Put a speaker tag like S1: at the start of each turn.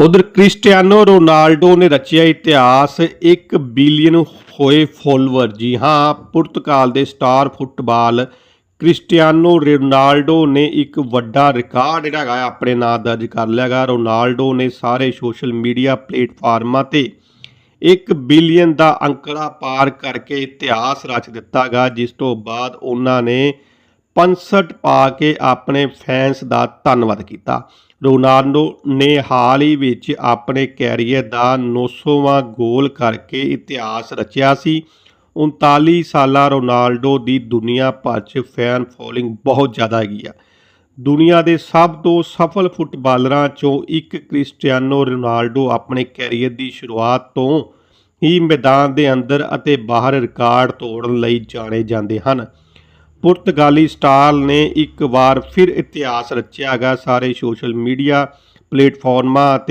S1: ਉਧਰ Cristiano Ronaldo ਨੇ ਰਚਿਆ ਇਤਿਹਾਸ 1 ਬਿਲੀਅਨ ਹੋਏ ਫੋਲੋਅਰ। ਜੀ ਹਾਂ, ਪੁਰਤਗਾਲ ਦੇ ਸਟਾਰ ਫੁੱਟਬਾਲ ਕ੍ਰਿਸਟੀਆਨੋ ਰੋਨਾਲਡੋ ਨੇ ਇੱਕ ਵੱਡਾ ਰਿਕਾਰਡ ਜਿਹੜਾ ਹੈਗਾ, ਆਪਣੇ ਨਾਂ ਦਰਜ ਕਰ ਲਿਆਗਾ ਰੋਨਾਲਡੋ ਨੇ ਸਾਰੇ ਸੋਸ਼ਲ ਮੀਡੀਆ ਪਲੇਟਫਾਰਮਾਂ ਤੇ 1 ਬਿਲੀਅਨ ਦਾ ਅੰਕੜਾ ਪਾਰ ਕਰਕੇ ਇਤਿਹਾਸ ਰਚ ਦਿੱਤਾਗਾ ਜਿਸ ਤੋਂ ਬਾਅਦ ਉਹਨਾਂ ਨੇ 65 ਪਾ ਕੇ ਆਪਣੇ ਫੈਨਸ ਦਾ ਧੰਨਵਾਦ ਕੀਤਾ। ਰੋਨਾਲਡੋ ਨੇ ਹਾਲ ਹੀ ਵਿੱਚ ਆਪਣੇ ਕੈਰੀਅਰ ਦਾ 900ਵਾਂ ਗੋਲ ਕਰਕੇ ਇਤਿਹਾਸ ਰਚਿਆ ਸੀ। 39 ਸਾਲਾ ਰੋਨਾਲਡੋ ਦੀ ਦੁਨੀਆ ਭਰ 'ਚ ਫੈਨ ਫੋਲੋਇੰਗ ਬਹੁਤ ਜ਼ਿਆਦਾ ਹੈਗੀ ਆ। ਦੁਨੀਆ ਦੇ ਸਭ ਤੋਂ ਸਫਲ ਫੁੱਟਬਾਲਰਾਂ ਚੋਂ ਇੱਕ ਕ੍ਰਿਸਟੀਆਨੋ ਰੋਨਾਲਡੋ ਆਪਣੇ ਕੈਰੀਅਰ ਦੀ ਸ਼ੁਰੂਆਤ ਤੋਂ ਹੀ ਮੈਦਾਨ ਦੇ ਅੰਦਰ ਅਤੇ ਬਾਹਰ ਰਿਕਾਰਡ ਤੋੜਨ ਲਈ ਜਾਣੇ ਜਾਂਦੇ ਹਨ। ਪੁਰਤਗਾਲੀ ਸਟਾਲ ਨੇ ਇੱਕ ਵਾਰ ਫਿਰ ਇਤਿਹਾਸ ਰਚਿਆ ਹੈਗਾ ਸਾਰੇ ਸੋਸ਼ਲ ਮੀਡੀਆ ਪਲੇਟਫਾਰਮਾਂ ਅਤੇ